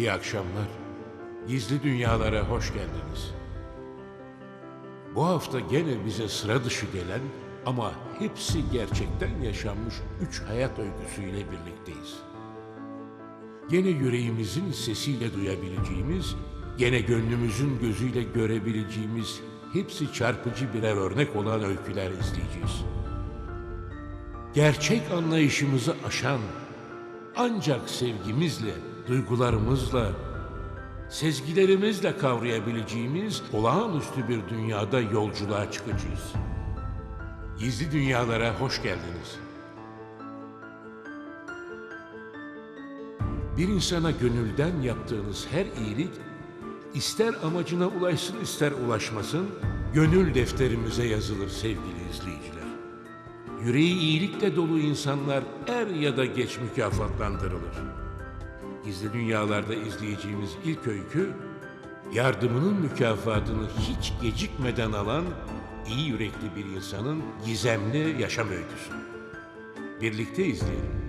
İyi akşamlar. Gizli dünyalara hoş geldiniz. Bu hafta gene bize sıra dışı gelen ama hepsi gerçekten yaşanmış üç hayat öyküsüyle birlikteyiz. Gene yüreğimizin sesiyle duyabileceğimiz, gene gönlümüzün gözüyle görebileceğimiz hepsi çarpıcı birer örnek olan öyküler izleyeceğiz. Gerçek anlayışımızı aşan, ancak sevgimizle, duygularımızla, sezgilerimizle kavrayabileceğimiz olağanüstü bir dünyada yolculuğa çıkacağız. Gizli dünyalara hoş geldiniz. Bir insana gönülden yaptığınız her iyilik, ister amacına ulaşsın ister ulaşmasın, gönül defterimize yazılır sevgili izleyiciler. Yüreği iyilikle dolu insanlar er ya da geç mükafatlandırılır. Gizli Dünyalarda izleyeceğimiz ilk öykü, yardımının mükafatını hiç gecikmeden alan iyi yürekli bir insanın gizemli yaşam öyküsü. Birlikte izleyelim.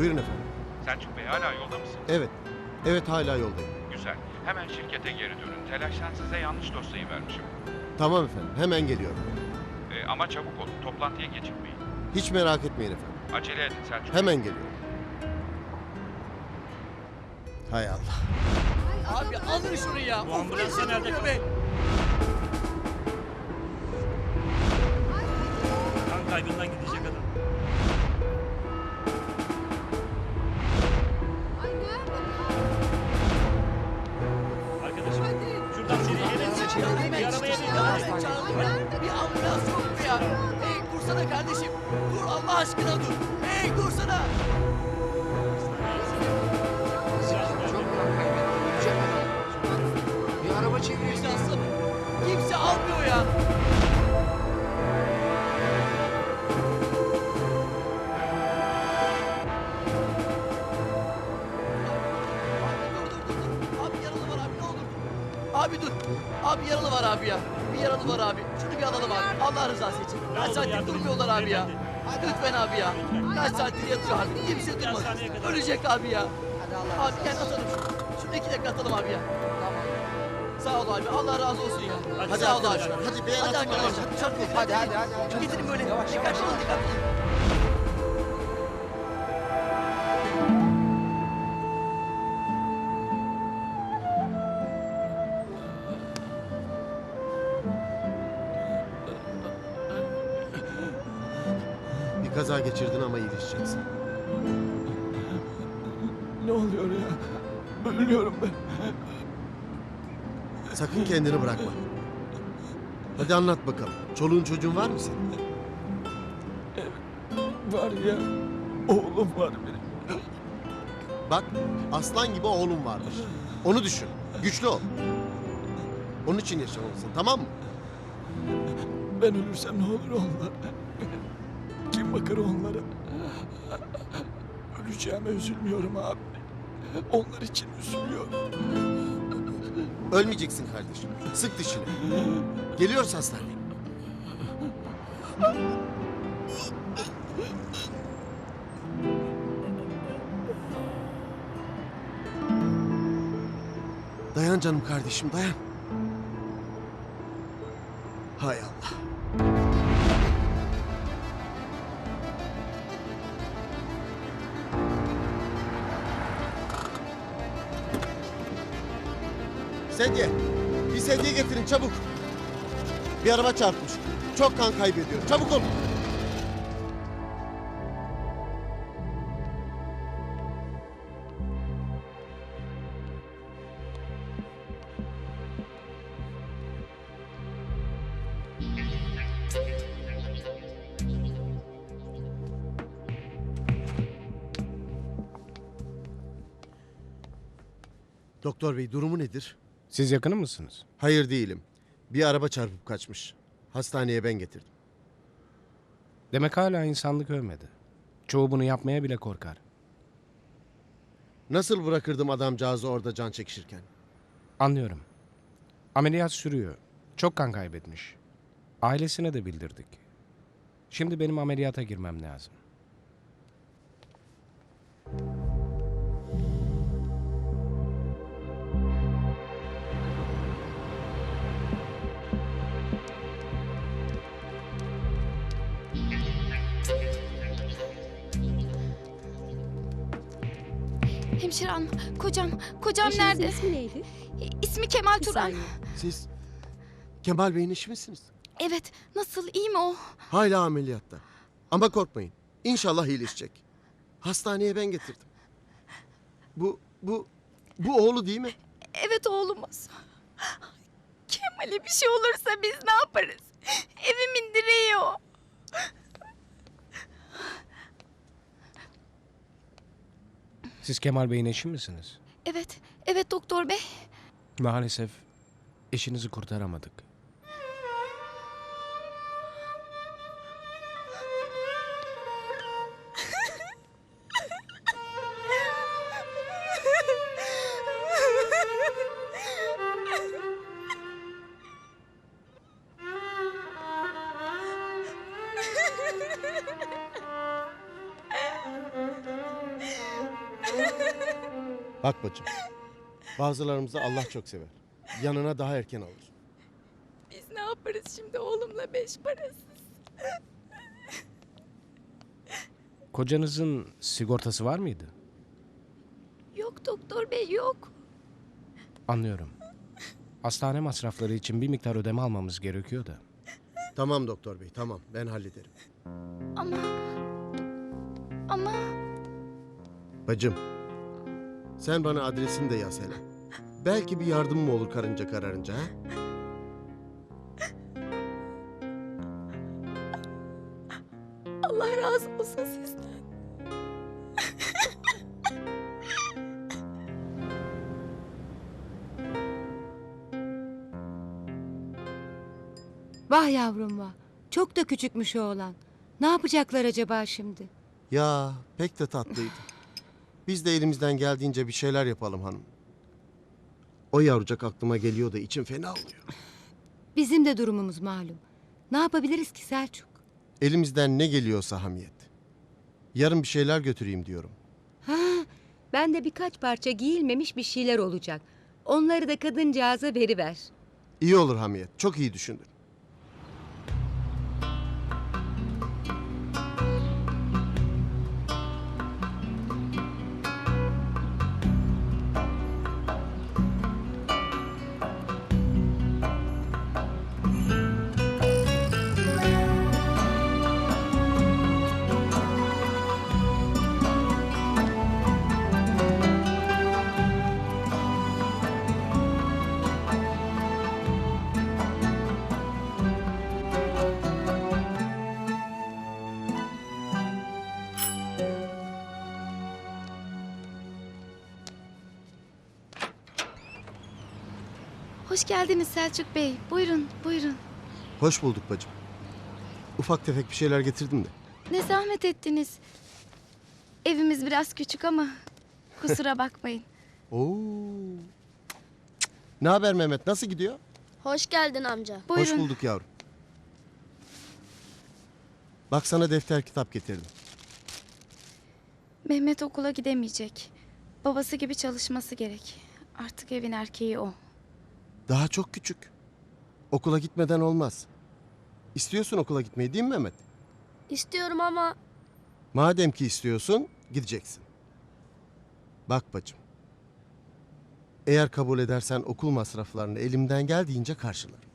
Buyurun efendim. Selçuk Bey hala yolda mısın? Evet. Evet hala yoldayım. Güzel. Hemen şirkete geri dönün. Telaştan size yanlış dosyayı vermişim. Tamam efendim. Hemen geliyorum. Ee, ama çabuk olun. Toplantıya gecikmeyin. Hiç merak etmeyin efendim. Acele edin Selçuk. Hemen geliyorum. Hay Allah. Abi alın şunu ya. Bu ambulansa nerede be? Bir ambulans yok mu ya? Hey dursana kardeşim. Dur Allah aşkına dur. Hey dursana. Abi yaralı var abi ya. Bir yaralı var abi. Şunu bir alalım abi. Allah rızası için. Kaç saattir durmuyorlar abi ya. Lütfen abi ya. Kaç saattir yatıyor abi. Kimse durmadı. hastaneye kadar. Ölecek abi ya. Abi gel atalım. Şunu iki dakika atalım abi ya. Sağ ol abi. Allah razı olsun ya. Hadi Sağ ol abi. hadi bir el Hadi atın arkadaşlar. Hadi, hadi, hadi, hadi. Getirin böyle. Yavaş, Dikkatli olun dikkatli olun. Geçirdin ama iyileşeceksin. Ne oluyor ya? Ölüyorum ben. Sakın kendini bırakma. Hadi anlat bakalım. Çoluğun çocuğun var mı senin? Var ya. Oğlum var benim. Bak aslan gibi oğlum varmış. Onu düşün. Güçlü ol. Onun için yaşamalısın tamam mı? Ben ölürsem ne olur onlar? Kim bakar onlara? Öleceğime üzülmüyorum abi. Onlar için üzülüyorum. Ölmeyeceksin kardeşim. Sık dişini. Geliyoruz hastaneye. Dayan canım kardeşim dayan. Hay Allah. çabuk. Bir araba çarpmış. Çok kan kaybediyor. Çabuk ol. Doktor bey durumu nedir? Siz yakını mısınız? Hayır değilim. Bir araba çarpıp kaçmış. Hastaneye ben getirdim. Demek hala insanlık ölmedi. Çoğu bunu yapmaya bile korkar. Nasıl bırakırdım adamcağızı orada can çekişirken? Anlıyorum. Ameliyat sürüyor. Çok kan kaybetmiş. Ailesine de bildirdik. Şimdi benim ameliyata girmem lazım. Hemşire hanım, kocam, kocam nerede? ismi neydi? İsmi Kemal Bir Turan. saniye. Siz Kemal Bey'in eşi misiniz? Evet, nasıl, iyi mi o? Hala ameliyatta. Ama korkmayın. İnşallah iyileşecek. Hastaneye ben getirdim. Bu, bu, bu oğlu değil mi? Evet oğlumuz. Kemal'e bir şey olursa biz ne yaparız? Evimin direği o. Siz Kemal Bey'in eşi misiniz? Evet, evet doktor bey. Maalesef eşinizi kurtaramadık. Bak bacım. Bazılarımızı Allah çok sever. Yanına daha erken alır. Biz ne yaparız şimdi oğlumla beş parasız? Kocanızın sigortası var mıydı? Yok doktor bey yok. Anlıyorum. Hastane masrafları için bir miktar ödeme almamız gerekiyor da. Tamam doktor bey tamam ben hallederim. Ama... Ama... Bacım. Sen bana adresini de yaz hele. Belki bir yardım mı olur karınca kararınca ha? Allah razı olsun sizden. Vah yavrum vah. Çok da küçükmüş o oğlan. Ne yapacaklar acaba şimdi? Ya pek de tatlıydı. Biz de elimizden geldiğince bir şeyler yapalım hanım. O yavrucak aklıma geliyor da içim fena oluyor. Bizim de durumumuz malum. Ne yapabiliriz ki Selçuk? Elimizden ne geliyorsa hamiyet. Yarın bir şeyler götüreyim diyorum. Ha, ben de birkaç parça giyilmemiş bir şeyler olacak. Onları da kadıncağıza veriver. İyi olur hamiyet. Çok iyi düşündün. Hoş geldiniz Selçuk Bey. Buyurun, buyurun. Hoş bulduk bacım. Ufak tefek bir şeyler getirdim de. Ne zahmet ettiniz. Evimiz biraz küçük ama kusura bakmayın. Oo. Ne haber Mehmet? Nasıl gidiyor? Hoş geldin amca. Hoş Buyurun. bulduk yavrum. Bak sana defter kitap getirdim. Mehmet okula gidemeyecek. Babası gibi çalışması gerek. Artık evin erkeği o. Daha çok küçük. Okula gitmeden olmaz. İstiyorsun okula gitmeyi değil mi Mehmet? İstiyorum ama Madem ki istiyorsun gideceksin. Bak bacım. Eğer kabul edersen okul masraflarını elimden geldiğince karşılarım.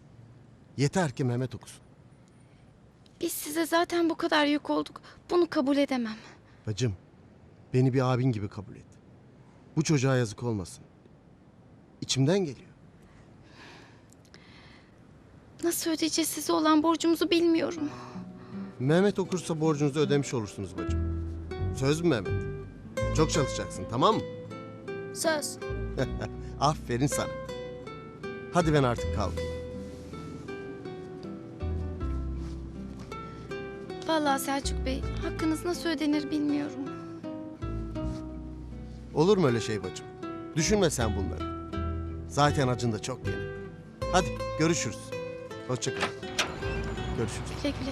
Yeter ki Mehmet okusun. biz size zaten bu kadar yük olduk. Bunu kabul edemem. Bacım, beni bir abin gibi kabul et. Bu çocuğa yazık olmasın. İçimden geliyor. Nasıl ödeyeceğiz size olan borcumuzu bilmiyorum. Mehmet okursa borcunuzu ödemiş olursunuz bacım. Söz mü Mehmet? Çok çalışacaksın tamam mı? Söz. Aferin sana. Hadi ben artık kalkayım. Vallahi Selçuk Bey, hakkınız nasıl ödenir bilmiyorum. Olur mu öyle şey bacım? Düşünme sen bunları. Zaten acın da çok yeni. Hadi görüşürüz. Hoşça kal. Görüşürüz. Güle güle.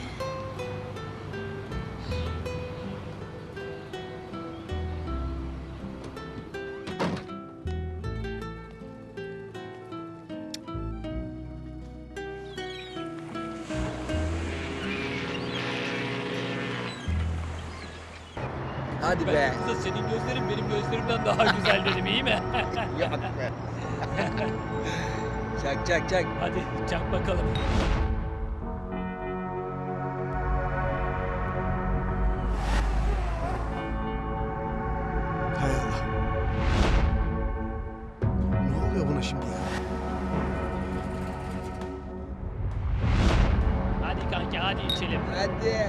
Hadi be. Kızım senin gözlerin benim gözlerimden daha güzel dedim iyi mi? Yok be. çak çak çak. Hadi çak bakalım. Hay Allah. Ne oluyor buna şimdi ya? Hadi kanki hadi içelim. Hadi.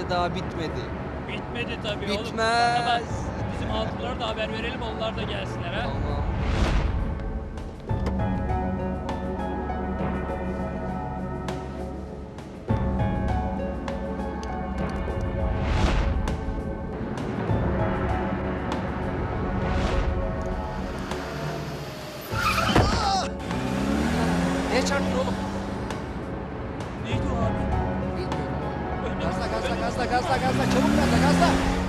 Gece daha bitmedi. Bitmedi tabii oğlum. Bitmez. Ama Bizim altınlara da haber verelim onlar da gelsinler ha. Tamam. Ne çarptın oğlum? Gazla gazla önüne- gazla gazla gazla çabuk gazla gazla.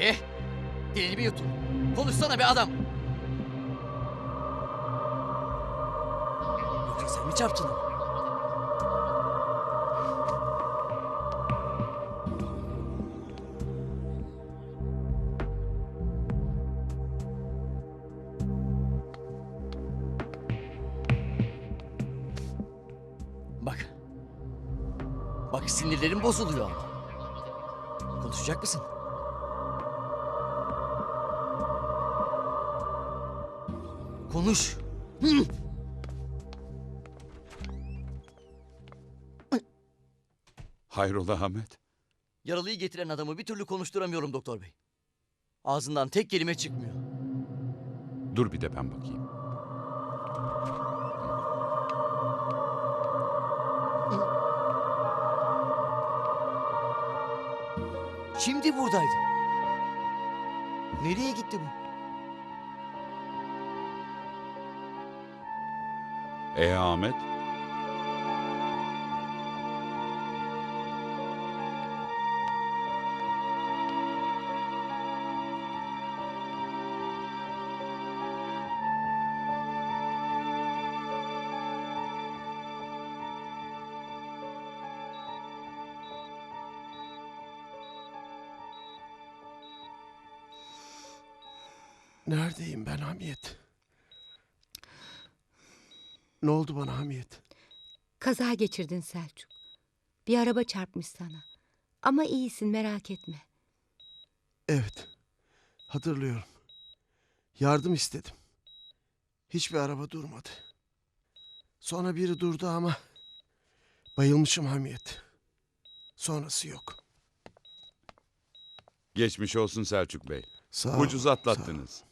Ee, dilini mi yuttun? Konuşsana be adam. Yoksa sen mi çarptın? Bak. Bak sinirlerim bozuluyor ama. Konuşacak mısın? Konuş. Hayrola Ahmet? Yaralıyı getiren adamı bir türlü konuşturamıyorum doktor bey. Ağzından tek kelime çıkmıyor. Dur bir de ben bakayım. Şimdi buradaydı. Nereye gitti bu? E Ahmet? Neredeyim ben Hamiyet? Ne oldu bana Hamiyet? Kaza geçirdin Selçuk. Bir araba çarpmış sana. Ama iyisin merak etme. Evet. Hatırlıyorum. Yardım istedim. Hiçbir araba durmadı. Sonra biri durdu ama bayılmışım Hamiyet. Sonrası yok. Geçmiş olsun Selçuk Bey. Sağ ol, Ucuz sağ ol. atlattınız.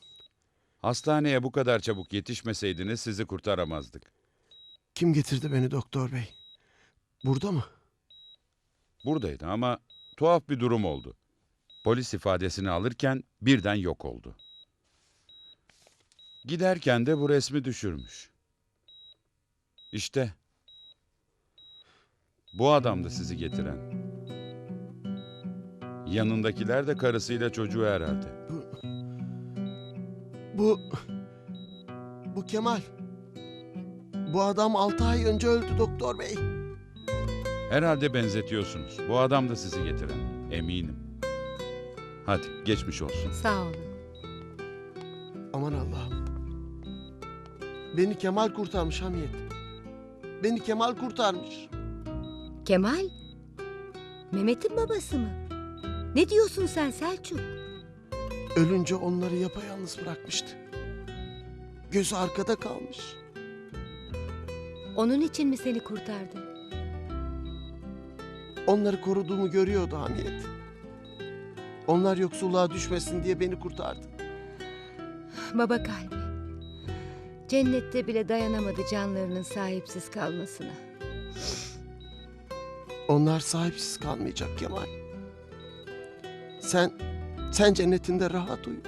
Hastaneye bu kadar çabuk yetişmeseydiniz sizi kurtaramazdık. Kim getirdi beni doktor bey? Burada mı? Buradaydı ama tuhaf bir durum oldu. Polis ifadesini alırken birden yok oldu. Giderken de bu resmi düşürmüş. İşte Bu adamdı sizi getiren. Yanındakiler de karısıyla çocuğu herhalde. Bu... Bu Kemal. Bu adam altı ay önce öldü doktor bey. Herhalde benzetiyorsunuz. Bu adam da sizi getiren. Eminim. Hadi geçmiş olsun. Sağ olun. Aman Allah'ım. Beni Kemal kurtarmış Hamiyet. Beni Kemal kurtarmış. Kemal? Mehmet'in babası mı? Ne diyorsun sen Selçuk? Ölünce onları yapayalnız bırakmıştı. Gözü arkada kalmış. Onun için mi seni kurtardı? Onları koruduğumu görüyordu Hamiyet. Onlar yoksulluğa düşmesin diye beni kurtardı. Baba kalbi. Cennette bile dayanamadı canlarının sahipsiz kalmasına. Onlar sahipsiz kalmayacak Kemal. Sen, sen cennetinde rahat uyu.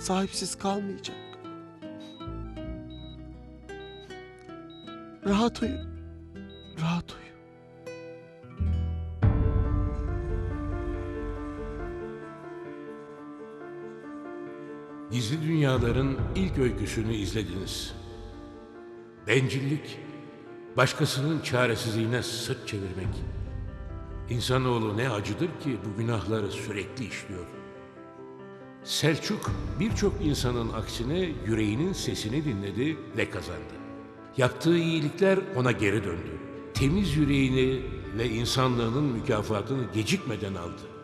Sahipsiz kalmayacak. Rahat uyu. Rahat uyu. Gizli Dünyaların ilk öyküsünü izlediniz. Bencillik, başkasının çaresizliğine sırt çevirmek. İnsanoğlu ne acıdır ki bu günahları sürekli işliyor. Selçuk birçok insanın aksine yüreğinin sesini dinledi ve kazandı. Yaptığı iyilikler ona geri döndü. Temiz yüreğini ve insanlığının mükafatını gecikmeden aldı.